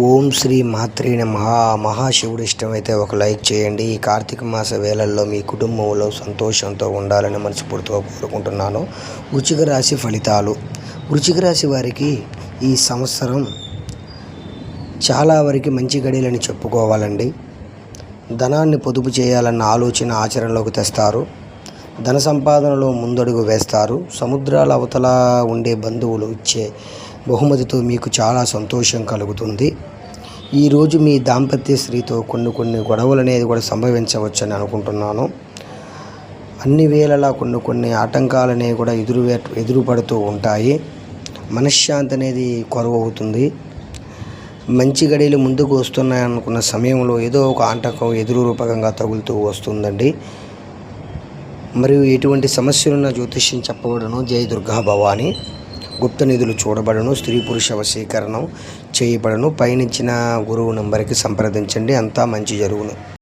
ఓం శ్రీ మాత్రే మహా మహాశివుడు ఇష్టమైతే ఒక లైక్ చేయండి. ఈ కార్తీక మాస వేళల్లో మీ కుటుంబంలో సంతోషంతో ఉండాలని మనస్ఫూర్తిగా కోరుకుంటున్నాను. వృచిక రాశి ఫలితాలు. వృచిక రాశి వారికి ఈ సంవత్సరం చాలా వరకు మంచి గడియలని చెప్పుకోవాలండి. ధనాన్ని పొదుపు చేయాలన్న ఆలోచన ఆచరణలోకి తెస్తారు. ధన సంపాదనలో ముందడుగు వేస్తారు. సముద్రాల అవతల ఉండే బంధువులు ఇచ్చే బహుమతితో మీకు చాలా సంతోషం కలుగుతుంది. ఈరోజు మీ దాంపత్య స్త్రీతో కొన్ని కొన్ని గొడవలు అనేది కూడా సంభవించవచ్చని అనుకుంటున్నాను. అన్ని వేళలా కొన్ని కొన్ని ఆటంకాలు అనేవి కూడా ఎదురు ఎదురుపడుతూ ఉంటాయి. మనశ్శాంతి అనేది కొరవ అవుతుంది మంచి గడియలు ముందుకు వస్తున్నాయనుకున్న సమయంలో ఏదో ఒక ఆటంకం ఎదురు రూపకంగా తగులుతూ వస్తుందండి. మరియు ఎటువంటి సమస్యలున్న జ్యోతిష్యం చెప్పబడను. జయ దుర్గా భవాని. గుప్త నిధులు చూడబడను స్త్రీ పురుష వశీకరణం చేయబడను. పైనిచ్చిన గురువు నంబర్కి సంప్రదించండి అంతా మంచి జరుగును.